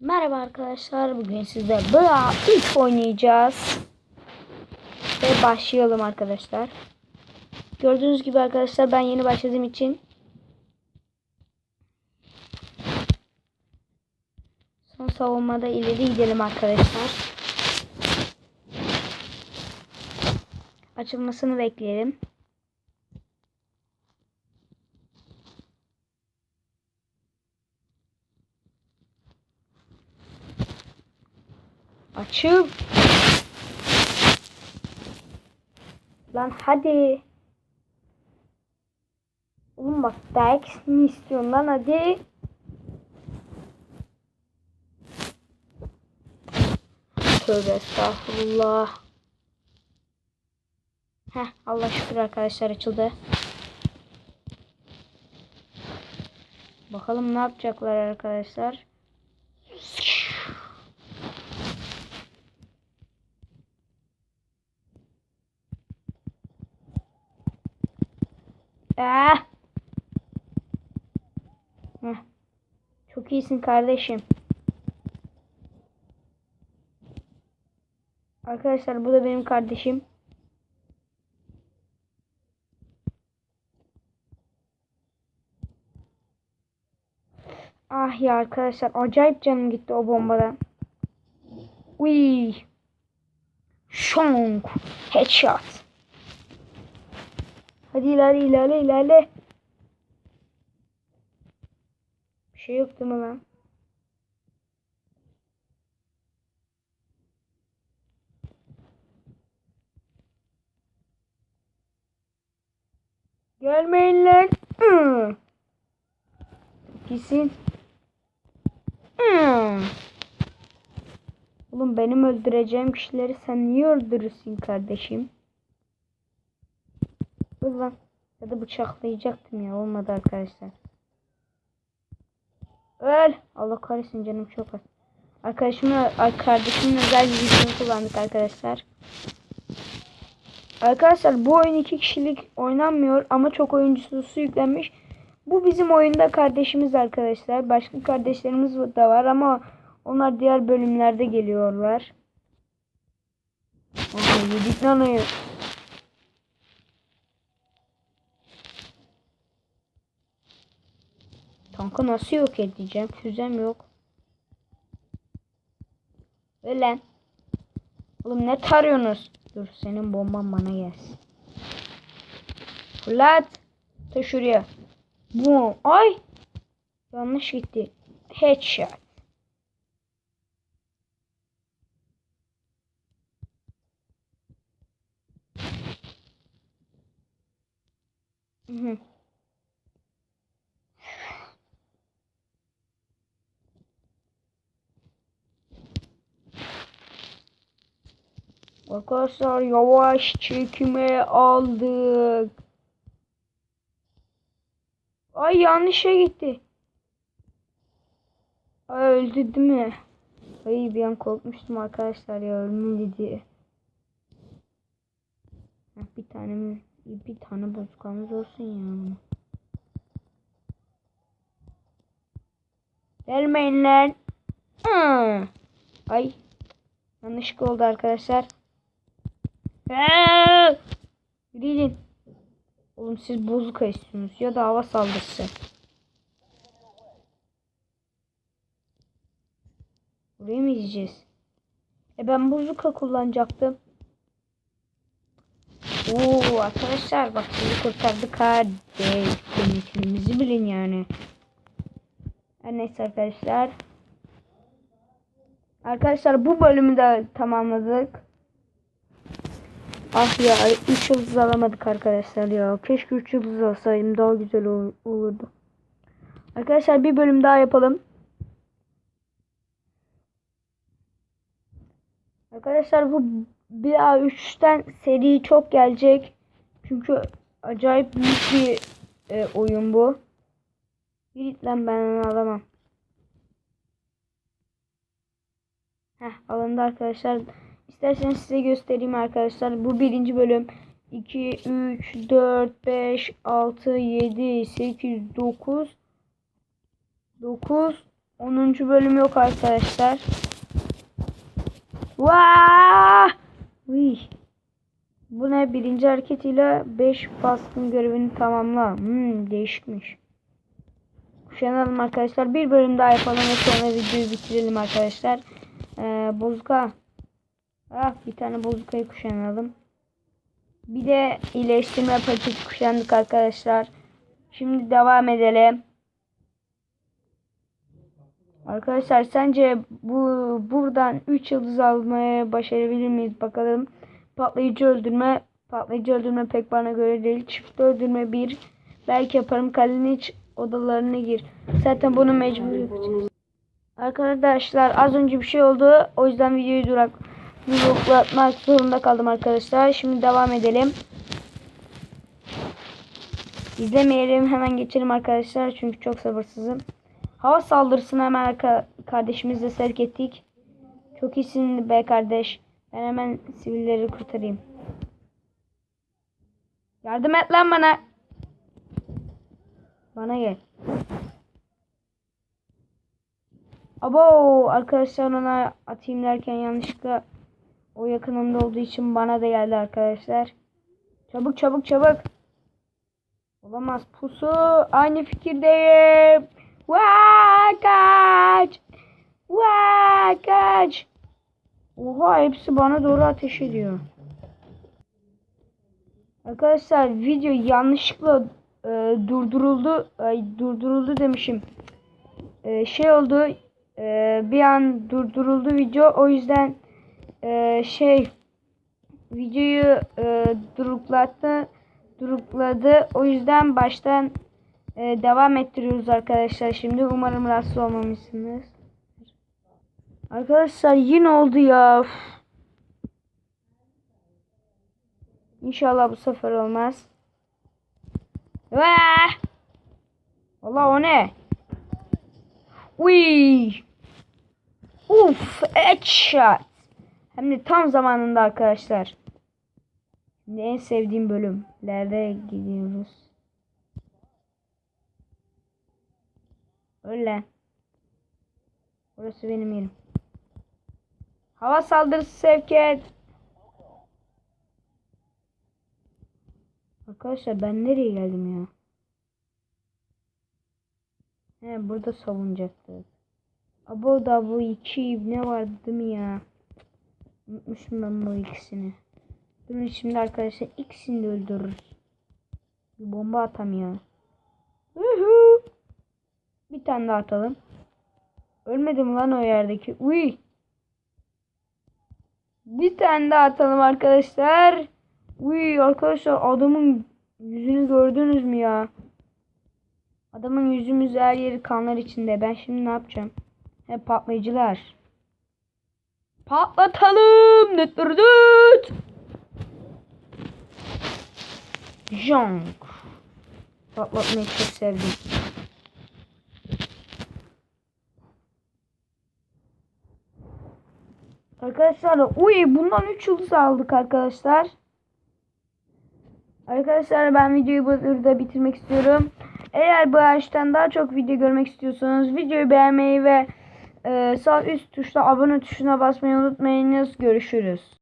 Merhaba arkadaşlar. Bugün sizde BA 3 oynayacağız. Ve başlayalım arkadaşlar. Gördüğünüz gibi arkadaşlar ben yeni başladığım için son savunmada ileri gidelim arkadaşlar. Açılmasını bekleyelim. Açıl. Lan hadi. Oğlum bak dayak mi istiyorsun lan hadi. Tövbe estağfurullah. Heh Allah şükür arkadaşlar açıldı. Bakalım ne yapacaklar arkadaşlar. Ah. Heh. Çok iyisin kardeşim. Arkadaşlar bu da benim kardeşim. Ah ya arkadaşlar acayip canım gitti o bombadan. Uy. Şonk. Headshot. Hadi ilerle ilerle ilerle. Bir şey yok değil mi lan? Gelmeyin lan. Gitsin. Hı. Oğlum benim öldüreceğim kişileri sen niye öldürürsün kardeşim? Dur lan. Ya da bıçaklayacaktım ya. Olmadı arkadaşlar. Öl. Allah kahretsin canım çok az. Arkadaşımla, kardeşimin özel videonu kullandık arkadaşlar. Arkadaşlar bu oyun iki kişilik oynanmıyor ama çok oyuncusu yüklenmiş. Bu bizim oyunda kardeşimiz arkadaşlar. Başka kardeşlerimiz da var ama onlar diğer bölümlerde geliyorlar. Aha yedik nanayı. Tankı nasıl yok edeceğim? Füzem yok. Ölen. Oğlum ne tarıyorsunuz? Dur senin bomban bana gelsin. Fırlat. Ta şuraya. Boom. Ay. Yanlış gitti. Headshot. Hı Arkadaşlar yavaş çekime aldık. Ay yanlışa gitti. Ay öldü değil mi? Ay bir an korkmuştum arkadaşlar ya ölmedi diye. Bir tane mi? Bir tane bozukamız olsun ya. Gelmeyin lan. Ay. Yanlışlıkla oldu arkadaşlar. Gidin. Oğlum siz bozuka istiyorsunuz ya da hava saldırısı. Burayı mı izleyeceğiz? E ben bozuka kullanacaktım. Oo arkadaşlar bak sizi kurtardık ha. Denetimimizi bilin yani. Her neyse arkadaşlar. Arkadaşlar bu bölümü de tamamladık. Ah ya 3 yıldız alamadık arkadaşlar ya. Keşke 3 yıldız alsaydım daha güzel ol olurdu. Arkadaşlar bir bölüm daha yapalım. Arkadaşlar bu bir A3'ten seri çok gelecek. Çünkü acayip büyük bir e, oyun bu. Git ben onu alamam. Heh alındı arkadaşlar. İsterseniz size göstereyim arkadaşlar. Bu birinci bölüm. 2, 3, 4, 5, 6, 7, 8, 9 9 10. bölüm yok arkadaşlar. Vaa! Uy. Bu ne? Birinci hareketiyle 5 baskın görevini tamamla. Hmm, değişikmiş. Kuşanalım arkadaşlar. Bir bölüm daha yapalım ve sonra videoyu bitirelim arkadaşlar. Ee, bozuka. Ah, bir tane bozukayı kuşanalım. Bir de iyileştirme paketi kuşandık arkadaşlar. Şimdi devam edelim. Arkadaşlar sence bu buradan 3 yıldız almaya başarabilir miyiz bakalım. Patlayıcı öldürme, patlayıcı öldürme pek bana göre değil. Çift öldürme bir. Belki yaparım kalenin iç odalarına gir. Zaten bunu mecbur yapacağız. Arkadaşlar az önce bir şey oldu. O yüzden videoyu durak duraklatmak zorunda kaldım arkadaşlar. Şimdi devam edelim. İzlemeyelim hemen geçelim arkadaşlar çünkü çok sabırsızım. Hava saldırısını hemen kardeşimizle sevk ettik. Çok iyisin be kardeş. Ben hemen sivilleri kurtarayım. Yardım et lan bana. Bana gel. Abo arkadaşlar ona atayım derken yanlışlıkla o yakınımda olduğu için bana da geldi arkadaşlar. Çabuk çabuk çabuk. Olamaz pusu. Aynı fikirdeyim. Vaa kaç. Vaa kaç. Oha hepsi bana doğru ateş ediyor. Arkadaşlar video yanlışlıkla e, durduruldu. Ay, durduruldu demişim. E, şey oldu. e, bir an durduruldu video. O yüzden e, şey videoyu e, duruklattı. Durukladı. O yüzden baştan e, devam ettiriyoruz arkadaşlar. Şimdi umarım rahatsız olmamışsınız. Arkadaşlar yine oldu ya. İnşallah bu sefer olmaz. Allah o ne? Uy! Uf, headshot. Hem de tam zamanında arkadaşlar. Şimdi en sevdiğim bölümlerde gidiyoruz. Öyle. Burası benim yerim. Hava saldırısı sevk et. Arkadaşlar ben nereye geldim ya? He burada savunacaktık. Abo da bu iki ne vardı değil mi ya? Unutmuşum ben bu ikisini. Durun şimdi arkadaşlar ikisini de öldürürüz. Bir bomba atam ya. Uhu. Bir tane daha atalım. Ölmedim lan o yerdeki. Uy. Bir tane daha atalım arkadaşlar. Uy arkadaşlar adamın yüzünü gördünüz mü ya? Adamın yüzümüz her yeri kanlar içinde. Ben şimdi ne yapacağım? He patlayıcılar. Patlatalım. Nıttırdıt. Jonk. Patlatmayı çok sevdim. Arkadaşlar uy bundan 3 yıldız aldık arkadaşlar. Arkadaşlar ben videoyu burada bitirmek istiyorum. Eğer bu ağaçtan daha çok video görmek istiyorsanız videoyu beğenmeyi ve sağ üst tuşta abone tuşuna basmayı unutmayınız. Görüşürüz.